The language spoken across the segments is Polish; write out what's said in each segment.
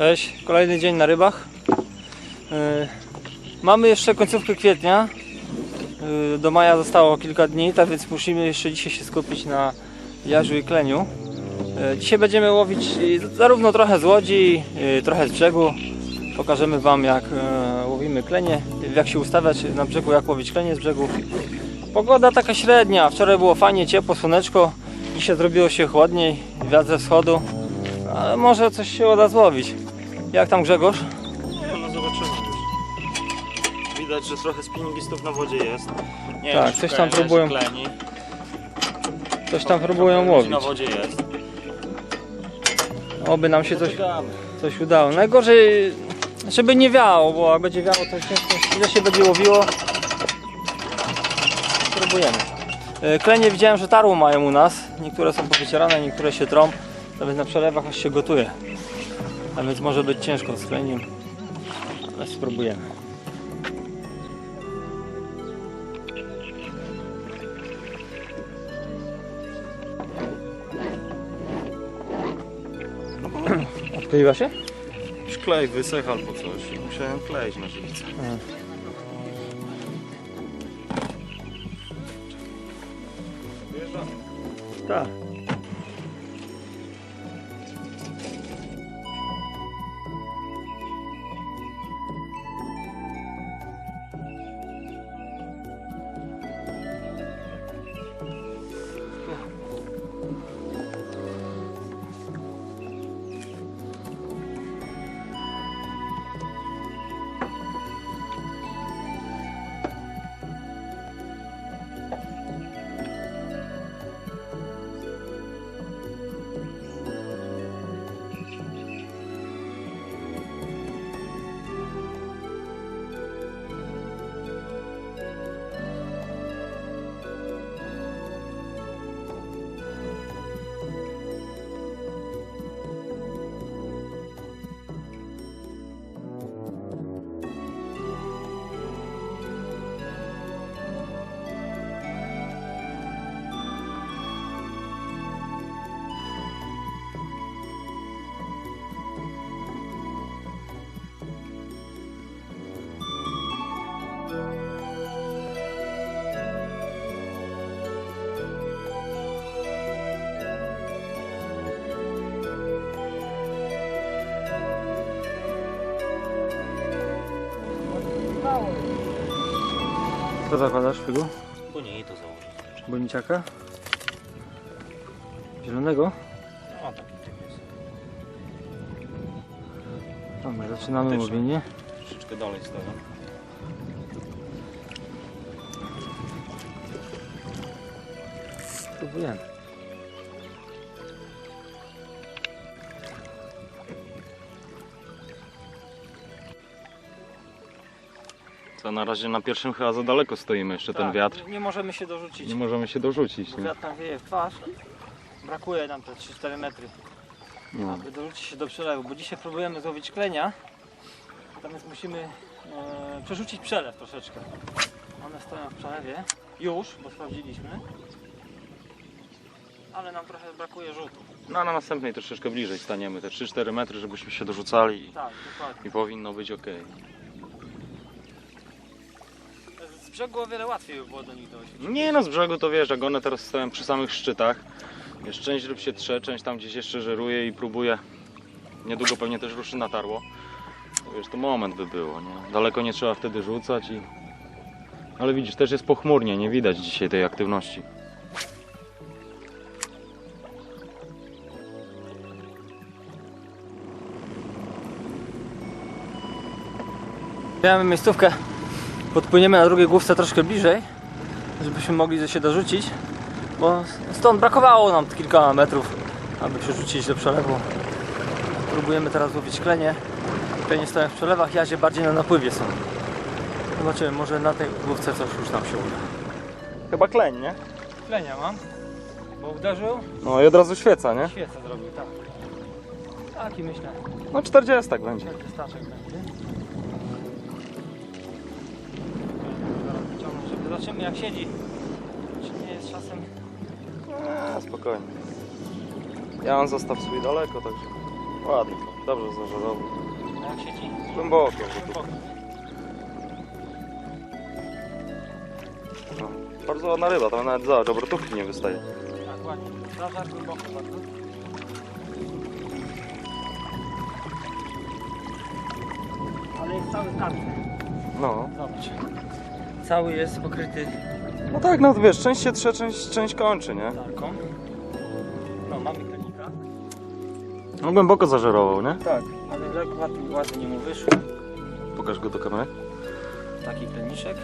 Cześć, kolejny dzień na rybach. Yy, Mamy jeszcze końcówkę kwietnia. Yy, Do maja zostało kilka dni, tak więc musimy jeszcze dzisiaj się skupić na jażu i kleniu. Yy, Dzisiaj będziemy łowić zarówno trochę z łodzi, trochę z brzegu. Pokażemy Wam jak łowimy klenie, jak się ustawiać na brzegu, jak łowić klenie z brzegu. Pogoda taka średnia. Wczoraj było fajnie, ciepło, słoneczko. Dzisiaj zrobiło się chłodniej, wiatr ze wschodu. Ale może coś się uda złowić. Jak tam Grzegorz? Nie, no zobaczymy już. Widać, że trochę spinningistów na wodzie jest. Nie Tak, coś tam próbują- kleni. Coś tam próbują łowić. na wodzie jest. Oby nam się coś, coś udało. Najgorzej, żeby nie wiało, bo jak będzie wiało, to ciężko, ile się będzie łowiło. Spróbujemy. E, Klenie widziałem, że tarło mają u nas. Niektóre są powycierane, niektóre się trą. Nawet na przelewach aż się gotuje. A więc może być ciężko z kleniem. Ale spróbujemy. Odkleiła się? Już klej wysechł albo coś. Musiałem kleić na żywicę. Tak. Co zakładasz, Figu? Bo nie, to założyć. Boniciaka? Zielonego? No, taki typ jest. Dobra, zaczynamy Antyczny. łowienie. Troszeczkę dalej stawiam. Spróbujemy. Na razie na pierwszym chyba za daleko stoimy jeszcze ten Tak, wiatr. Nie, możemy się dorzucić. Nie możemy się dorzucić. Nie? wiatr nam wieje w twarz. Brakuje nam te 3-4 metry, No. aby dorzucić się do przelewu, bo dzisiaj próbujemy złowić klenia. Natomiast musimy e, przerzucić przelew troszeczkę. One stoją w przelewie. Już, bo sprawdziliśmy. Ale nam trochę brakuje rzutu. no a na następnej troszeczkę bliżej staniemy, te 3-4 metry, żebyśmy się dorzucali Tak, dokładnie. i powinno być ok. Z brzegu o wiele łatwiej by było do nich dojść. Nie no, z brzegu to wiesz, jak one teraz stoją przy samych szczytach. Jest część ryb się trze, część tam gdzieś jeszcze żeruje i próbuje. Niedługo pewnie też ruszy na tarło. To wiesz, to moment by było, nie? Daleko nie trzeba wtedy rzucać i... Ale widzisz, też jest pochmurnie, nie widać dzisiaj tej aktywności. Mamy miejscówkę. Podpłyniemy na drugiej główce troszkę bliżej, żebyśmy mogli się dorzucić, bo stąd brakowało nam kilka metrów, aby przerzucić do przelewu. Próbujemy teraz łowić klenie. Klenie stoją w przelewach, jazie bardziej na napływie są. Zobaczymy, może na tej główce coś już nam się uda. Chyba kleń, nie? Klenia mam, bo uderzył, No i od razu świeca, nie? świecę zrobił, tak. Taki myślę, No 40 będzie. że wystarczy będzie. Zobaczymy jak siedzi. Czy nie jest czasem A, spokojnie. Ja mam zostaw swój daleko, także... Ładnie, dobrze zażerował. Jak siedzi? Głęboko. Głęboko. No, bardzo ładna ryba, tam nawet zobacz, obrotówki nie wystaje. Tak, ładnie. Zażar głęboko bardzo. Ale jest cały karty. No. Zobacz. Cały jest pokryty No tak, no wiesz, część się trze, część, część kończy, nie? tarką. No, mamy klenika. No głęboko zażerował, nie? Tak. Ale lekko ładnie, ładnie mu wyszło. Pokaż go do kamery. Taki kleniczek.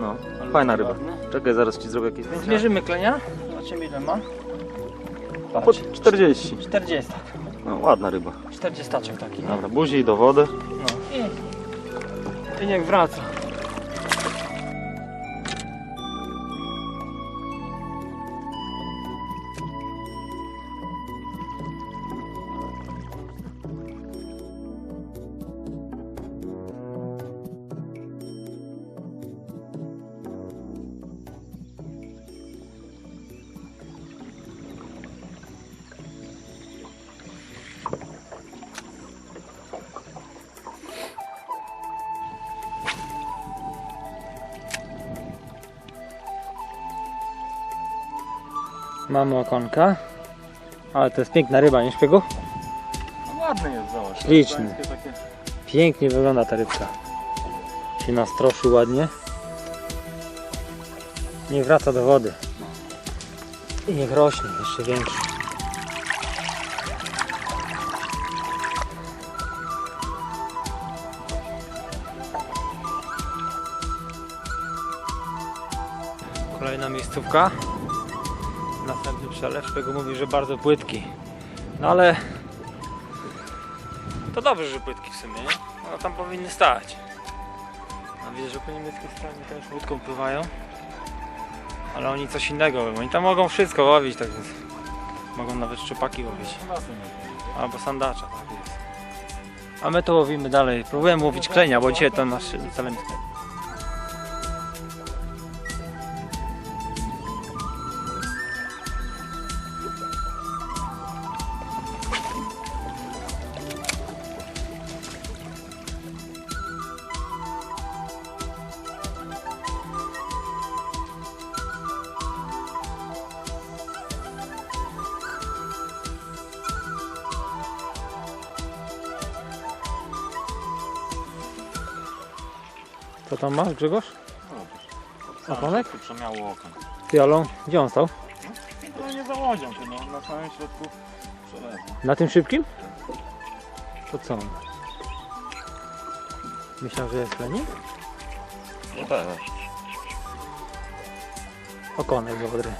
No, Ale fajna taki ryba. ładny. Czekaj, zaraz ci zrobię jakieś zdjęcia. Zmierzymy klenia. Zobaczymy ile ma. Po Patrz. 40. 40. No, ładna ryba. 40 taki. nie? Dobra, buzi i do wody. No. I, I niech wraca. Mamy okonka. Ale to jest piękna ryba, nie szpiegu? No, ładny jest, zobacz. Śliczny. Pięknie wygląda ta rybka. Się nastroszy ładnie. Niech wraca do wody. I niech rośnie jeszcze większy. Kolejna miejscówka. Szpegu mówi, że bardzo płytki. No ale to dobrze, że płytki w sumie, nie? One tam powinny stać. A widzę, że po niemieckiej stronie też łódką pływają. Ale oni coś innego łowią. Oni tam mogą wszystko łowić, tak więc mogą nawet szczupaki łowić. Albo sandacza, tak jest. A my to łowimy dalej. Próbujemy łowić klenia, bo dzisiaj to nasz celem tam masz, Grzegorz? Okonek? Tu przemiało okon. Fiolą. Gdzie on stał? No nie załodzią się, no, na samym środku przelewu. Na tym szybkim? To co on? Myślałem, że jest klenik? No tak. Okonek dobry.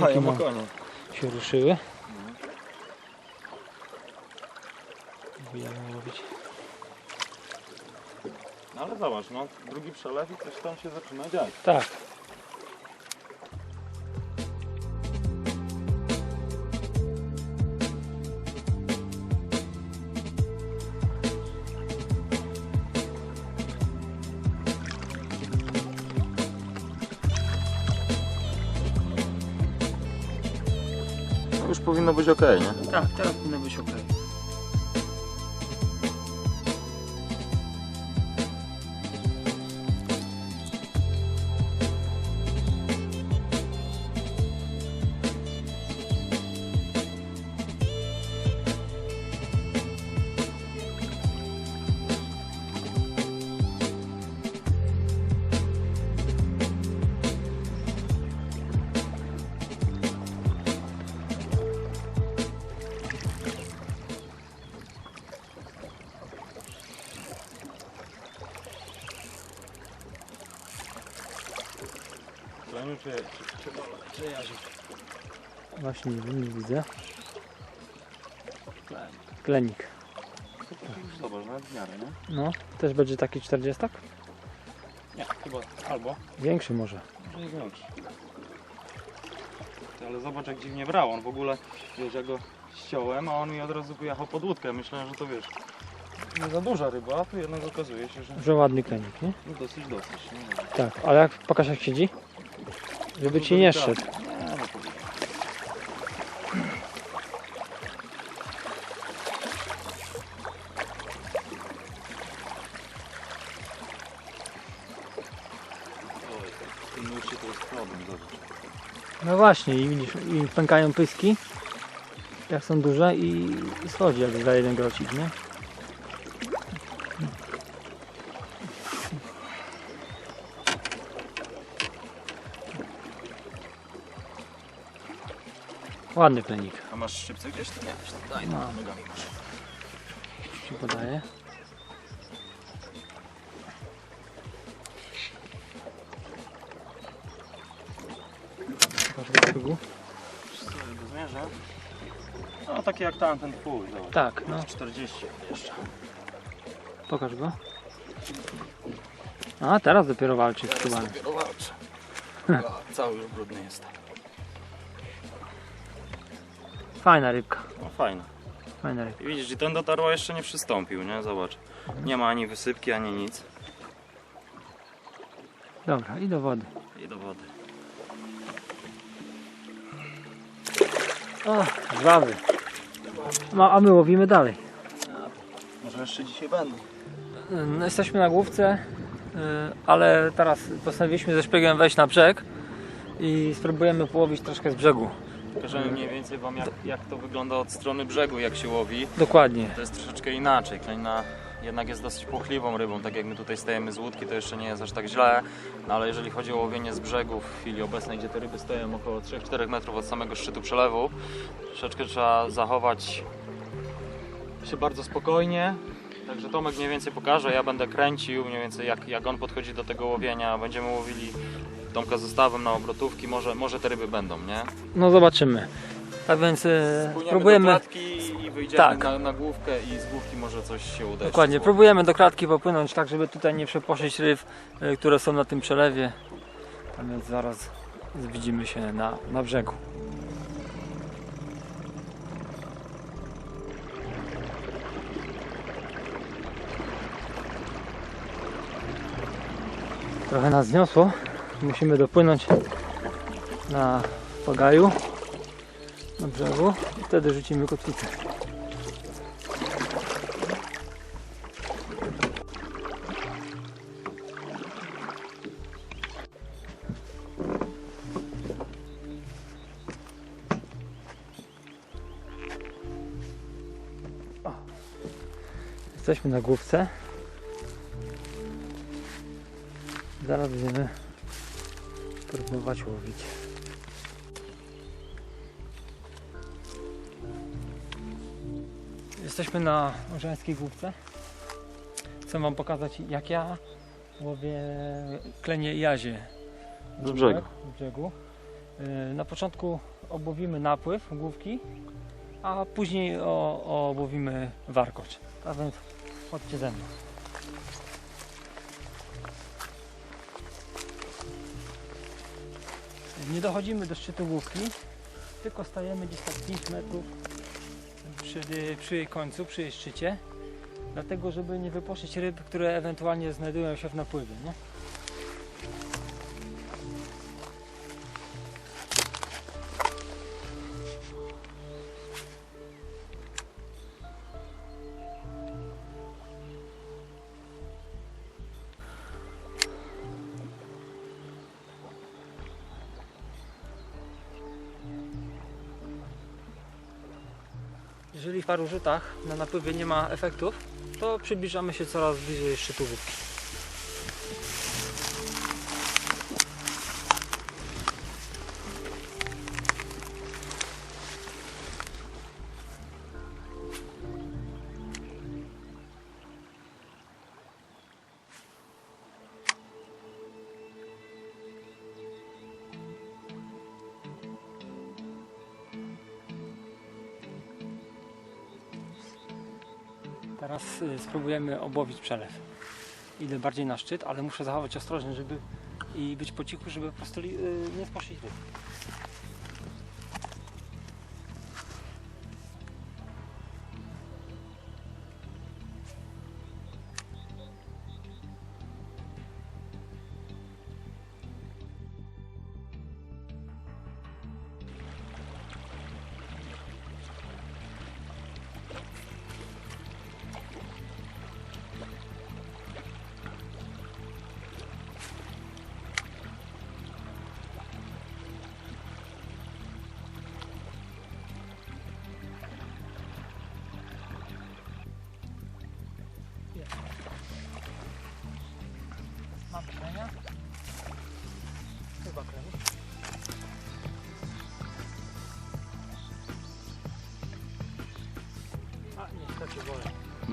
Ma. okonie. się ruszyły. Próbujemy łowić. No ale zobacz, no drugi przelew i coś tam się zaczyna dziać. Tak. Powinno być ok, nie? Tak, teraz powinno być ok. Kleniu czy, czy, czy jazik? Właśnie nie, nie widzę. Klenik. Zobacz, nawet w miarę, nie? No, też będzie taki 40? Nie, chyba albo. Większy może. Może i większy. Ale zobacz jak dziwnie brał, on w ogóle, wiesz, ja go ściąłem, a on mi od razu pojechał pod łódkę. Myślałem, że to wiesz, nie za duża ryba, a tu jednak okazuje się, że Że ładny klenik, nie? no dosyć, dosyć. Nie. Tak, ale jak pokaż jak siedzi? Żeby ci nie szedł. No właśnie, i widzisz, i pękają pyski, jak są duże i schodzi jak za jeden grocik, nie? Ładny plenik, A masz szczypce gdzieś? Nie, daj, No. nogami masz. ci podaję. Pokaż do tyłu. Zmierzę? No takie jak tamten zobacz. Tak, no. 40 jeszcze. Pokaż go. A, teraz dopiero walczy z próbami. dopiero walczę. Cały już brudny jest. Fajna rybka, No fajne. fajna rybka. I widzisz, i ten do tarła jeszcze nie przystąpił, nie? Zobacz. Nie ma ani wysypki, ani nic. Dobra, i do wody. I do wody. O, żwawy. No, a my łowimy dalej. Może jeszcze dzisiaj będą. No, jesteśmy na główce, y, ale teraz postanowiliśmy ze szpiegiem wejść na brzeg i spróbujemy połowić troszkę z brzegu. Pokażemy mniej więcej wam jak, jak to wygląda od strony brzegu, jak się łowi. Dokładnie. To jest troszeczkę inaczej. Klejna jednak jest dosyć płochliwą rybą, tak jak my tutaj stajemy z łódki, to jeszcze nie jest aż tak źle. No ale jeżeli chodzi o łowienie z brzegu w chwili obecnej, gdzie te ryby stoją około 3-4 metrów od samego szczytu przelewu, troszeczkę trzeba zachować się bardzo spokojnie. Także Tomek mniej więcej pokaże, ja będę kręcił mniej więcej jak, jak on podchodzi do tego łowienia. Będziemy łowili Tomka zestawem na obrotówki, może, może te ryby będą, nie? No zobaczymy. Tak więc y, Płyniemy do próbujemy, klatki i wyjdziemy Tak. na, na główkę i z główki może coś się uda. dokładnie, próbujemy do klatki popłynąć tak, żeby tutaj nie przeposzyć ryb, y, które są na tym przelewie. A więc zaraz widzimy się na, na brzegu. Trochę nas zniosło. Musimy dopłynąć na pagaju na brzegu i wtedy rzucimy kotwicę. Jesteśmy na główce. Zaraz będziemy próbować łowić. Jesteśmy na Orzańskiej Główce. Chcę Wam pokazać jak ja łowię klenie i jazie. Z brzegu. Z brzegu. Yy, Na początku obłowimy napływ główki, a później obłowimy warkocz. A więc chodźcie ze mną. Nie dochodzimy do szczytu główki, tylko stajemy gdzieś tak 5 metrów przy, przy jej końcu, przy jej szczycie. Dlatego, żeby nie wyposzyć ryb, które ewentualnie znajdują się w napływie. Nie? Jeżeli w paru rzutach na napływie nie ma efektów, to przybliżamy się coraz bliżej szczytu główki. Spróbujemy obłowić przelew. Idę bardziej na szczyt, ale muszę zachować ostrożnie, żeby i być po cichu, żeby po prostu y, nie spuścić ryb.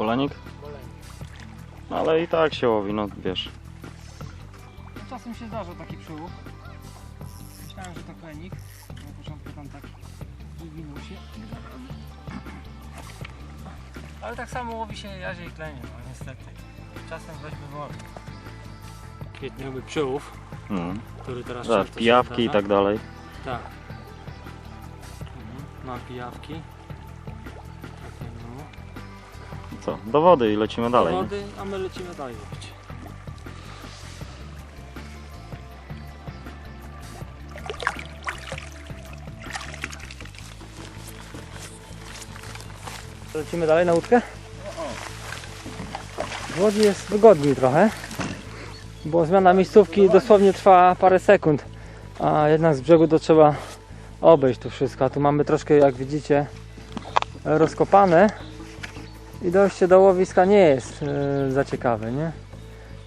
Wolę. Bolanik? wolę. Ale i tak się łowi, no wiesz. Czasem się zdarza taki przyłów. Myślałem, że to klenik. Na początku tam tak wywinął się. Ale tak samo łowi się jazie i klenie, no niestety. Czasem weźmy wolę. Kwietniowy przyłów, Mm. który teraz Tak, się pijawki i tak dalej. Tak. Mhm. Mam pijawki. Co? Do wody i lecimy dalej. nie? Wody, a my lecimy dalej łowić. Lecimy dalej na łódkę? W Łodzi jest wygodniej trochę, bo zmiana miejscówki dosłownie trwa parę sekund, a jednak z brzegu to trzeba obejść tu wszystko. A tu mamy troszkę, jak widzicie, rozkopane i dojście do łowiska nie jest e, za ciekawe, nie?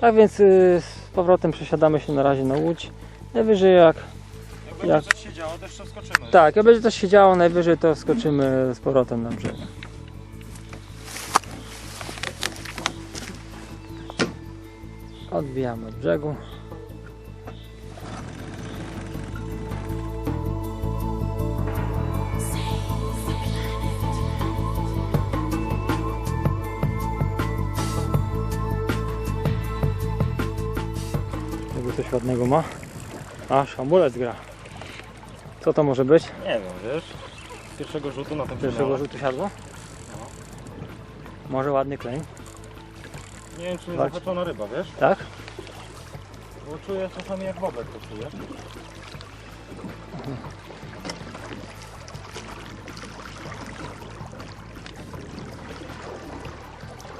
Tak więc e, z powrotem przesiadamy się na razie na łódź. Najwyżej jak, Jak Jak- coś się działo, też wskoczymy. tak, jak będzie coś się działo, najwyżej to skoczymy z powrotem na brzeg. Odbijamy od brzegu. Ładnego ma. Aż hamulec gra. Co to może być? Nie wiem, wiesz. Z pierwszego rzutu na tym Pierwszego rzutu siadło? Może ładny kleń, Nie wiem, czy nie zahaczona ryba, wiesz? tak? Bo czuję czasami jak bobek to czuję.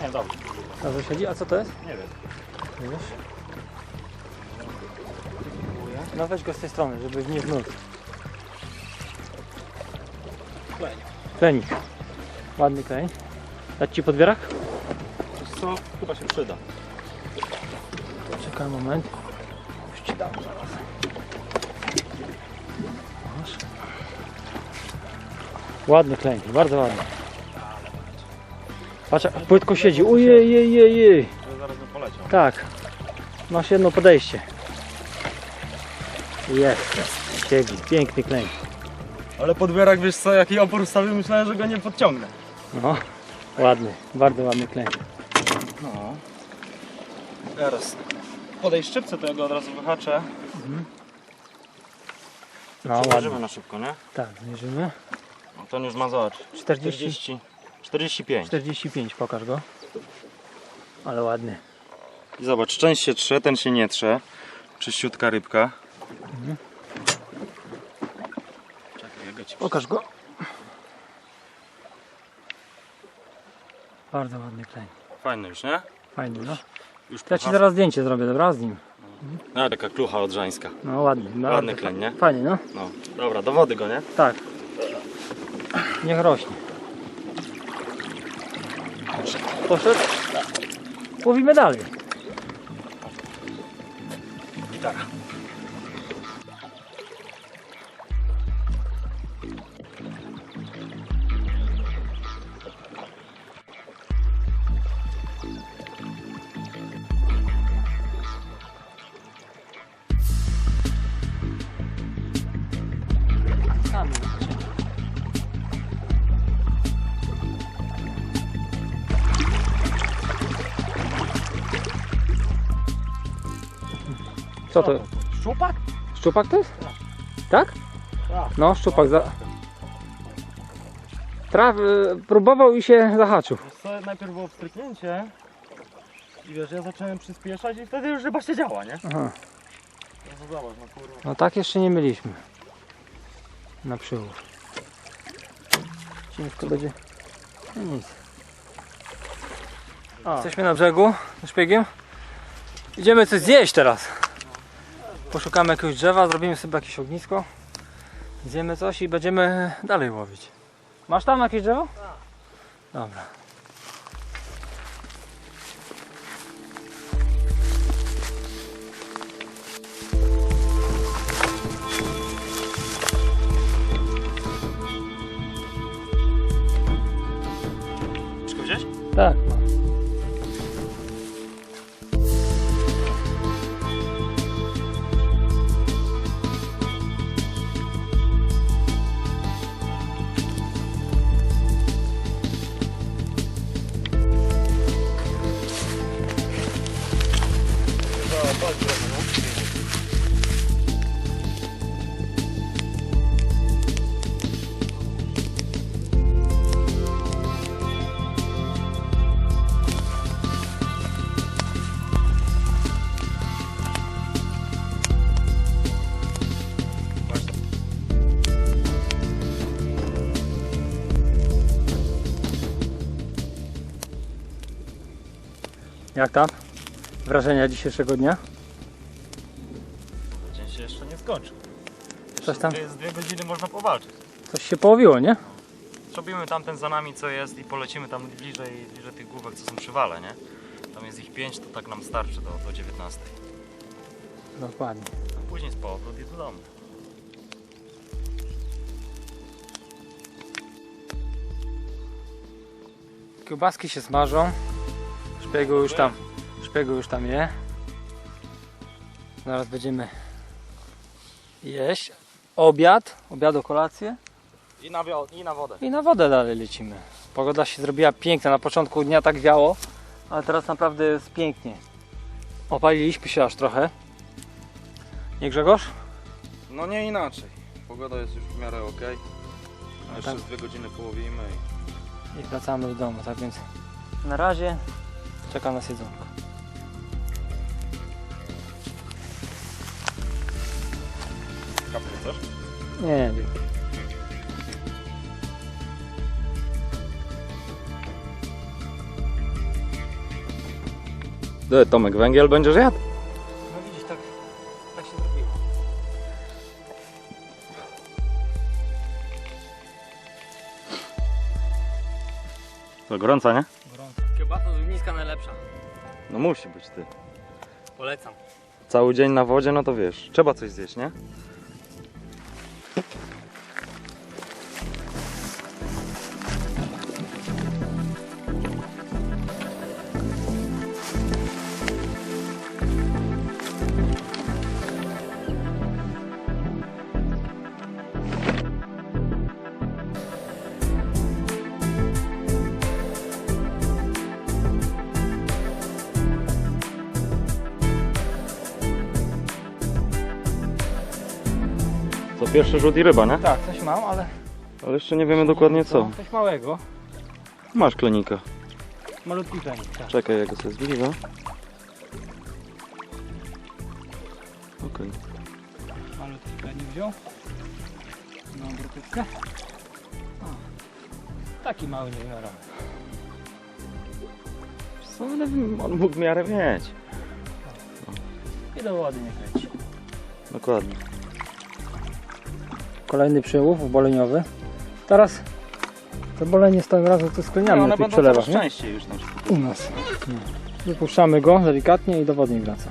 Nie, dobrze. Dobrze siedzi, a co to jest? Nie wiem. Nie wiesz? No weź go z tej strony, żeby nie znów. Kleń. Klenik. Ładny kleń. Dać ci podbierak? Wiesz co? Chyba się przyda. Czekaj moment. Już ci dam zaraz. Masz. Ładny kleń, bardzo ładny. Patrz, płytko siedzi. Ojej, jej, jej, jej. Zaraz poleciał. Tak. Masz jedno podejście. Jest. Siedzi. Piękny kleń. Ale podbierak, wiesz co, jaki opór stawił, myślałem, że go nie podciągnę. No. Ładny. Bardzo ładny kleń. No. Teraz podejść szybce, to ja go od razu wyhaczę. No Przeważymy ładny. na szybko, nie? Tak, mierzymy. No to już ma zobacz. 40. 40. 45. 45, pokaż go. Ale ładny. I zobacz, część się trze, ten się nie trze. Czyściutka rybka. Czekaj, jak ci Pokaż go. Bardzo ładny kleń. Fajny już, nie? Fajny, no. Już ja ci zaraz zdjęcie zrobię, dobra? Z nim. No, taka klucha odrzańska. No ładny. bardzo Ładny kleń, nie? Fajny, no. No, dobra, do wody go, nie? Tak. Niech rośnie. Poszedł? Łowimy dalej. Gitara. Co to? Szczupak? Szczupak to jest? Tak? Tak. No, szczupak za... Traf, próbował i się zahaczył. Wiesz co, najpierw było wstryknięcie i wiesz, ja zacząłem przyspieszać i wtedy już chyba się działa, nie? Aha. No zobacz, no kurwa. No tak jeszcze nie mieliśmy. Na przyłóż. Ciężko będzie. No nic. A, Jesteśmy na brzegu ze szpiegiem. Idziemy coś zjeść teraz. Poszukamy jakiegoś drzewa, zrobimy sobie jakieś ognisko. Zjemy coś i będziemy dalej łowić. Masz tam jakieś drzewo? Dobra. Wszystko gdzieś? Tak. Jak tam? Wrażenia dzisiejszego dnia? Dzień się jeszcze nie skończył. Coś tam? Jest dwie godziny można powalczyć. Coś się połowiło, nie? Zrobimy tamten za nami co jest i polecimy tam bliżej, bliżej tych główek co są przy wale, nie? Tam jest ich pięć, to tak nam starczy do, do 19. Dokładnie. A później z powrót i do domu. Kiełbaski się smażą. Szpiegu już tam, szpiegu już tam je. Zaraz będziemy jeść. Obiad, obiad o kolację I na, i na wodę. i na wodę dalej lecimy. Pogoda się zrobiła piękna. Na początku dnia tak wiało, ale teraz naprawdę jest pięknie. Opaliliśmy się aż trochę. Nie Grzegorz? No nie inaczej. Pogoda jest już w miarę ok. A jeszcze tak. z dwie godziny połowimy i I wracamy do domu, tak więc na razie czeka nas jedzonko. Kapkę chcesz? Nie, dzięki. Ty, Tomek, węgiel będziesz jadł? No widzisz, tak, tak się zrobiło. To gorąca, nie? Kiełbasa z ogniska najlepsza. No musi być ty. Polecam. Cały dzień na wodzie, no to wiesz, trzeba coś zjeść, nie? Pierwszy rzut i ryba, nie? Tak, coś mam, ale... Ale jeszcze nie wiemy dokładnie co. Coś małego. Masz klenika. Malutki plenik, tak. Czekaj, ja go sobie zbliżę. Okej. Malutki plenik wziął. No, brutyczkę. Taki mały nie biorę. Co, ale on mógł w miarę mieć. I do wody nie kręci. Dokładnie. Kolejny przełów oboleniowy. Teraz to bolenie z tym razem to skleniamy No, na tych przelewach, nie? częściej już na U nas. Wypuszczamy go delikatnie i do wody nie wraca.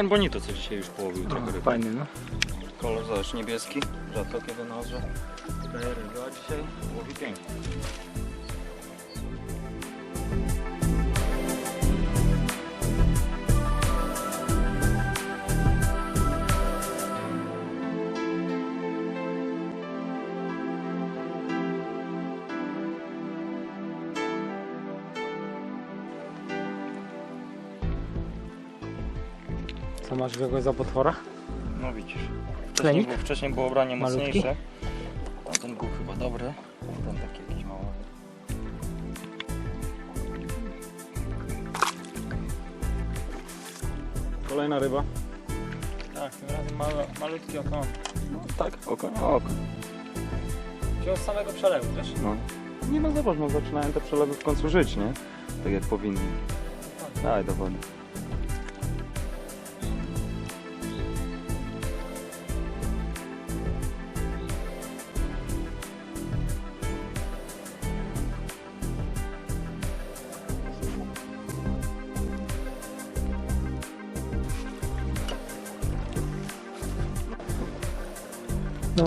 Ten bonito co dzisiaj już połowił trochę ryby. Fajny, no. kolor, zobacz, niebieski. Rzadko kiedy na odrze. Daje ryby, a dzisiaj łowi pięknie. Masz kogoś za potwora? No widzisz. Wcześniej, Klenik? było, wcześniej było branie Malutki? mocniejsze. A ten był chyba dobry. Ten taki jakiś mały. Kolejna ryba. Tak, tym razem małe, malutki oko. No tak, oko na oko. Wziął z samego przelewu też. No. Nie no zobacz, no zaczynają te przelewy w końcu żyć, nie? Tak jak powinny. Daj do wody.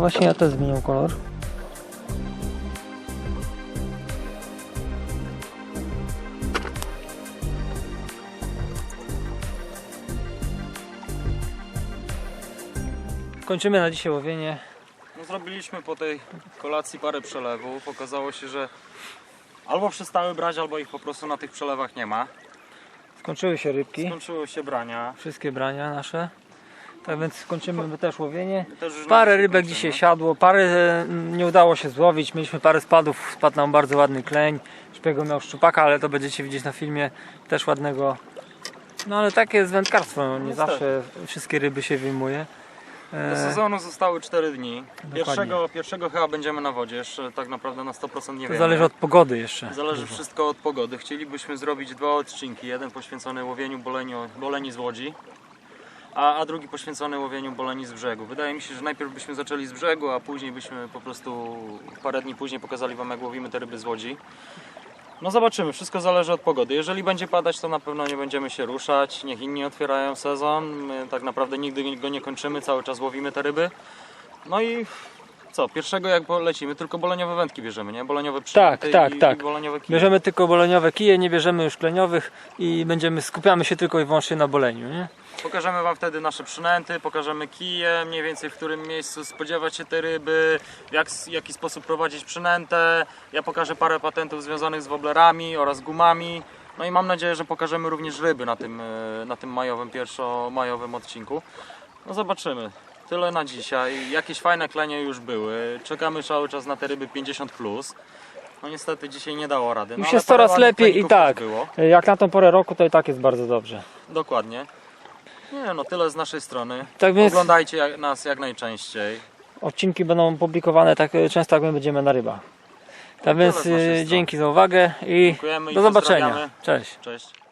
Właśnie ja też zmienił kolor. Kończymy na dzisiaj łowienie. No zrobiliśmy po tej kolacji parę przelewów. Okazało się, że albo przestały brać, albo ich po prostu na tych przelewach nie ma. Skończyły się rybki. Skończyły się brania. Wszystkie brania nasze. Tak więc kończymy my też łowienie. Parę rybek dzisiaj siadło, parę e, nie udało się złowić. Mieliśmy parę spadów, spadł nam bardzo ładny kleń. Szpiego miał szczupaka, ale to będziecie widzieć na filmie też ładnego. No ale takie jest wędkarstwo, no, nie Niestety. zawsze wszystkie ryby się wyjmuje. Do E, sezonu zostały 4 dni. Pierwszego, pierwszego chyba będziemy na wodzie, jeszcze tak naprawdę na 100% nie to wiemy. zależy od pogody jeszcze. Zależy dużo. wszystko od pogody. Chcielibyśmy zrobić dwa odcinki. Jeden poświęcony łowieniu boleni, boleni z łodzi, a, a drugi poświęcony łowieniu boleni z brzegu. Wydaje mi się, że najpierw byśmy zaczęli z brzegu, a później byśmy po prostu parę dni później pokazali Wam, jak łowimy te ryby z łodzi. No zobaczymy, wszystko zależy od pogody. Jeżeli będzie padać, to na pewno nie będziemy się ruszać. Niech inni otwierają sezon. My tak naprawdę nigdy go nie kończymy, cały czas łowimy te ryby. No i co, pierwszego jak lecimy, tylko boleniowe wędki bierzemy, nie? Boleniowe przynęty tak, i, tak. i boleniowe kije. Bierzemy tylko boleniowe kije, nie bierzemy już kleniowych i będziemy skupiamy się tylko i wyłącznie na boleniu. Nie? Pokażemy Wam wtedy nasze przynęty, pokażemy kije, mniej więcej w którym miejscu spodziewać się tej ryby, w jak, w jaki sposób prowadzić przynętę. Ja pokażę parę patentów związanych z woblerami oraz gumami. No i mam nadzieję, że pokażemy również ryby na tym, e, na tym majowym, pierwszo-majowym odcinku. No zobaczymy. Tyle na dzisiaj. Jakieś fajne klenie już były. Czekamy cały czas na te ryby 50+. Plus. No niestety dzisiaj nie dało rady. No, Już jest coraz lepiej i tak. Było. Jak na tą porę roku, to i tak jest bardzo dobrze. Dokładnie. Nie no, tyle z naszej strony. Tak więc Oglądajcie jak, nas jak najczęściej. odcinki będą publikowane tak e, często, jak my będziemy na rybach. Tak tyle więc z naszej e, strony. dzięki za uwagę i Dziękujemy i do zobaczenia. pozdrawiamy. Cześć. Cześć.